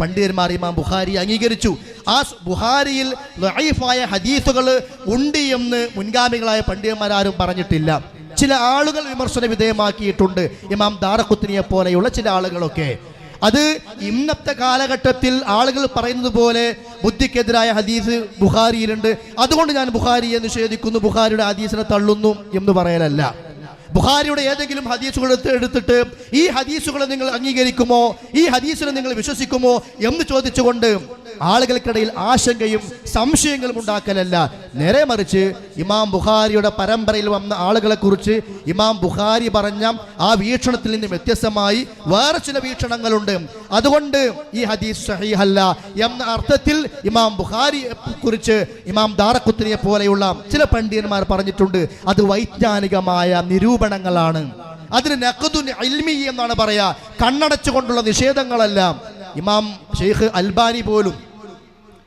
പണ്ഡിതന്മാർ ഇമാം ബുഹാരി അംഗീകരിച്ചു. ആ ബുഹാരിയിൽ ലൈഫായ ഹദീസുകൾ ഉണ്ട് എന്ന് മുൻഗാമികളായ പണ്ഡിതന്മാരാരും പറഞ്ഞിട്ടില്ല. ചില ആളുകൾ വിമർശന വിധേയമാക്കിയിട്ടുണ്ട്. ഇമാം ദാറഖുത്തിനിയെ പോലെയുള്ള ചില ആളുകളൊക്കെ. അത് ഇന്നത്തെ കാലഘട്ടത്തിൽ ആളുകൾ പറയുന്നത് പോലെ ബുദ്ധിക്കെതിരായ ഹദീസ് ബുഹാരിയിലുണ്ട് അതുകൊണ്ട് ഞാൻ ബുഹാരിയെ നിഷേധിക്കുന്നു ബുഹാരിയുടെ ഹദീസിനെ തള്ളുന്നു എന്ന് പറയലല്ല. ബുഖാരിയുടെ ഏതെങ്കിലും ഹദീസുകൾ എടുത്ത് എടുത്തിട്ട് ഈ ഹദീസുകളെ നിങ്ങൾ അംഗീകരിക്കുമോ? ഈ ഹദീസിനെ നിങ്ങൾ വിശ്വസിക്കുമോ? എന്ന് ചോദിച്ചുകൊണ്ട് ആളുകൾക്കിടയിൽ ആശങ്കയും സംശയങ്ങളും ഉണ്ടാക്കലല്ല. നേരെ മറിച്ച് ഇമാം ബുഖാരിയുടെ പരമ്പരയിൽ വന്ന ആളുകളെ കുറിച്ച് ഇമാം ബുഖാരി പറഞ്ഞ ആ വീക്ഷണത്തിൽ നിന്ന് വ്യത്യസ്തമായി വേറെ ചില വീക്ഷണങ്ങളുണ്ട്. അതുകൊണ്ട് ഈ ഹദീസ് സഹീഹല്ല എന്ന അർത്ഥത്തിൽ ഇമാം ബുഖാരിയെ കുറിച്ച് ഇമാം ദാറക്കുത്തിനെ പോലെയുള്ള ചില പണ്ഡിതന്മാർ പറഞ്ഞിട്ടുണ്ട്. അത് വൈജ്ഞാനികമായ നിരൂപണങ്ങളാണ്. അതിന് നഖദുൻ അൽമി എന്നാണ് പറയാ. കണ്ണടച്ചുകൊണ്ടുള്ള നിഷേധങ്ങളെല്ലാം ഇമാം ഷെയ്ഖ് അൽബാനി പോലും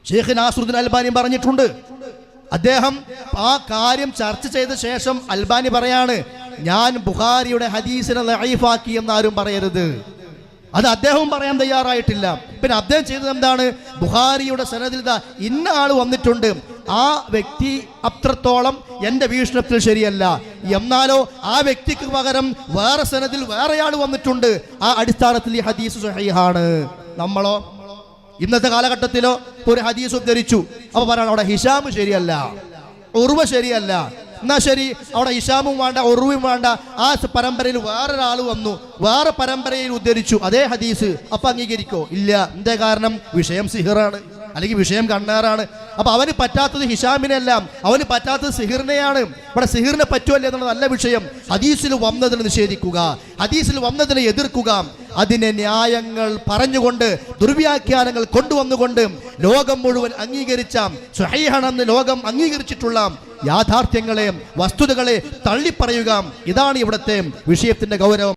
ഷെയ്ഖ് നാസറുദ്ദീൻ അൽബാനി പറഞ്ഞിട്ടുണ്ട്. അദ്ദേഹം ആ കാര്യം ചർച്ച ചെയ്ത ശേഷം അൽബാനി പറയാണ് ഞാൻ ബുഖാരിയുടെ ഹദീസിനെ ലൈഫാക്കി എന്നാരും പറയരുത്. അത് അദ്ദേഹവും പറയാൻ തയ്യാറായിട്ടില്ല. പിന്നെ അദ്ദേഹം ചെയ്തത് എന്താണ്? ബുഹാരിയുടെ സനദിൽ ഇന്ന ആൾ വന്നിട്ടുണ്ട്. ആ വ്യക്തി അത്രത്തോളം എന്റെ വീക്ഷണത്തിൽ ശരിയല്ല. എന്നാലോ ആ വ്യക്തിക്ക് പകരം വേറെ സനദിൽ വേറെയാൾ വന്നിട്ടുണ്ട്. ആ അടിസ്ഥാനത്തിൽ ഈ ഹദീസ് സഹീഹാണ്. നമ്മളോ ഇന്നത്തെ കാലഘട്ടത്തിലോ ഒരു ഹദീസ് ഉദ്ധരിച്ചു. അപ്പൊ പറയണം അവിടെ ഹിഷാമ് ശരിയല്ല. ഉറുവ ശരിയല്ല. എന്നാ ശരി? അവിടെ ഇഷാമും വേണ്ട ഉറുവും വേണ്ട. ആ പരമ്പരയിൽ വേറൊരാൾ വന്നു. വേറെ പരമ്പരയിൽ ഉദ്ധരിച്ചു. അതേ ഹദീസ്. അപ്പൊ അംഗീകരിക്കോ? ഇല്ല. എന്തേ കാരണം? വിഷയം സിഹിറാണ്. അല്ലെങ്കിൽ വിഷയം കണ്ണാറാണ്. അപ്പൊ അവന് പറ്റാത്തത് ഹിഷാമിനെല്ലാം അവന് പറ്റാത്തത് സിഹിറിനെയാണ്. ഇവിടെ സിഹിറിനെ പറ്റുമല്ലേ എന്നുള്ള നല്ല വിഷയം. ഹദീസിൽ വന്നതിന് നിഷേധിക്കുക ഹദീസിൽ വന്നതിനെ എതിർക്കുക. അതിനെ ന്യായങ്ങൾ പറഞ്ഞുകൊണ്ട് ദുർവ്യാഖ്യാനങ്ങൾ കൊണ്ടുവന്നുകൊണ്ട് ലോകം മുഴുവൻ അംഗീകരിച്ച സുഹൈഹണെന്ന് ലോകം അംഗീകരിച്ചിട്ടുള്ള യാഥാർത്ഥ്യങ്ങളെ വസ്തുതകളെ തള്ളിപ്പറയുക. ഇതാണ് ഇവിടുത്തെ വിഷയത്തിന്റെ ഗൗരവം.